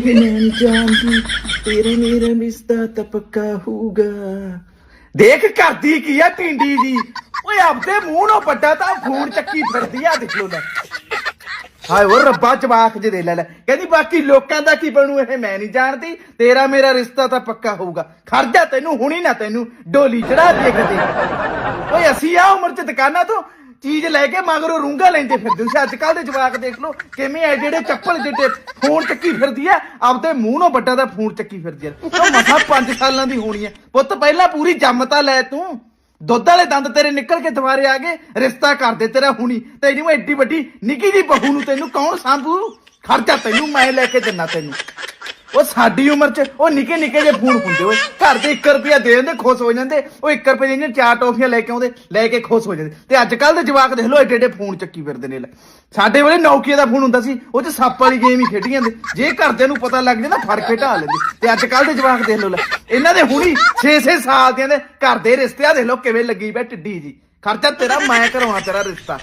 ਬਿਨਾਂ ਨਹੀਂ ਜਾਣਦੀ, ਤੇਰਾ ਮੇਰਾ ਰਿਸ਼ਤਾ ਤਾਂ ਪੱਕਾ ਹੋਊਗਾ। ਦੇਖ ਕਰਦੀ ਕੀ ਆ ਟਿੰਡੀ ਜੀ ਓਏ, ਆਪਦੇ ਮੂੰਹ ਨੂੰ ਪੱਟਾ ਤਾਂ ਫੋਨ ਚੱਕੀ ਫਿਰਦੀ ਆ, ਦੇਖ ਲੋ ਲੈ ਹਾਏ, ਉਹ ਰੱਬਾ ਜਵਾਕ ਜੇ ਦੇ ਲੈ ਲੈ। ਕਹਿੰਦੀ, ਬਾਕੀ ਲੋਕਾਂ ਦਾ ਕੀ ਬਣੂ, ਇਹ ਮੈਂ ਨਹੀਂ ਜਾਣਦੀ। ਤੇਰਾ ਮੇਰਾ ਰਿਸ਼ਤਾ ਤਾਂ ਪੱਕਾ ਹੋਊਗਾ। ਖਰਜਾ ਤੈਨੂੰ, ਹੁਣੀ ਨਾ ਤੈਨੂੰ ਡੋਲੀ ਚੜਾ ਦੇ ਕਿਤੇ। ਓਏ, ਅਸੀਂ ਆ ਉਮਰ ਚ ਦੁਕਾਨਾਂ ਤੋਂ। ਚੀਜ਼ ਲੈ ਕੇ ਮਗਰੋਂ ਰੂੰਗਾ ਲੈਂਦੇ ਫਿਰਦੇ ਸੀ ਅੱਜ ਕੱਲ ਦੇ ਜਵਾਕ ਦੇਖ ਲਓ ਕਿਵੇਂ ਐ ਜਿਹੜੇ ਚੱਪਲ ਜਿੱਡੇ ਫੋਨ ਚੱਕੀ ਫਿਰਦੀ ਐ, ਆਪਦੇ ਮੂੰਹ ਨੂੰ ਵੱਡਾ ਦਾ ਫੋਨ ਚੱਕੀ ਫਿਰਦੀ ਐ। ਉਹ ਮਸਾ 5 ਸਾਲਾਂ ਦੀ ਹੋਣੀ ਐ। ਪੁੱਤ ਪਹਿਲਾਂ ਪੂਰੀ ਜੰਮਤਾ ਲੈ ਤੂੰ। ਦੁੱਧ ਵਾਲੇ ਦੰਦ ਤੇਰੇ ਨਿਕਲ ਕੇ ਦੁਬਾਰੇ ਆ ਗਏ, ਰਿਸ਼ਤਾ ਕਰਦੇ ਤੇਰਾ ਹੁਣੀ। ਤੈਨੂੰ ਐਡੀ ਵੱਡੀ ਨਿੱਕੀ ਜੀ ਬਹੂ ਨੂੰ ਤੈਨੂੰ ਕੌਣ ਸਾਂਭੂ? ਖਰਚਾ ਤੈਨੂੰ, ਮੈਂ ਲੈ ਕੇ ਦਿੰਨਾ ਤੈਨੂੰ। ਉਹ ਸਾਡੀ ਉਮਰ 'ਚ, ਉਹ ਨਿੱਕੇ ਨਿੱਕੇ ਜਿਹੇ ਫੋਨ ਹੁੰਦੇ ਓਏ। ਘਰ ਦੇ 1 ਰੁਪਿਆ ਦੇ ਦਿੰਦੇ, ਖੁਸ਼ ਹੋ ਜਾਂਦੇ। ਉਹ 1 ਰੁਪਏ ਦੀਆਂ ਚਾਰ ਟੋਫੀਆਂ ਲੈ ਕੇ ਆਉਂਦੇ, ਲੈ ਕੇ ਖੁਸ਼ ਹੋ ਜਾਂਦੇ। ਤੇ ਅੱਜ ਕੱਲ ਦੇ ਜਵਾਕ ਦੇਖ ਲੋ ਏਡੇ ਏਡੇ ਫੋਨ ਚੱਕੀ ਫਿਰਦੇ ਨੇ ਲੈ। ਸਾਡੇ ਵੇਲੇ ਨੌਕੀਆ ਦਾ ਫੋਨ ਹੁੰਦਾ ਸੀ, ਉਹ 'ਚ ਸੱਪ ਵਾਲੀ ਗੇਮ ਹੀ ਖੇਡੀ ਜਾਂਦੇ। ਜੇ ਘਰਦਿਆਂ ਨੂੰ ਪਤਾ ਲੱਗ ਜਾਂਦਾ ਫੜ ਕੇ ਢਾ ਲੈਂਦੇ। ਤੇ ਅੱਜ ਕੱਲ ਦੇ ਜਵਾਕ ਦੇਖ ਲੋ ਲੈ, ਇਹਨਾਂ ਦੇ ਹੁਣੀ 6-6 ਸਾਲ ਦੇ ਦੇ ਘਰ ਦੇ ਰਿਸ਼ਤਿਆਂ, ਦੇਖ ਲੋ ਕਿਵੇਂ ਲੱਗੀ ਬੈ ਟਿੱਡੀ ਜੀ। ਖਰਚਾ ਤੇਰਾ, ਮੈਂ ਕਰਾਉਣਾ ਤੇਰਾ ਰਿਸ਼ਤਾ।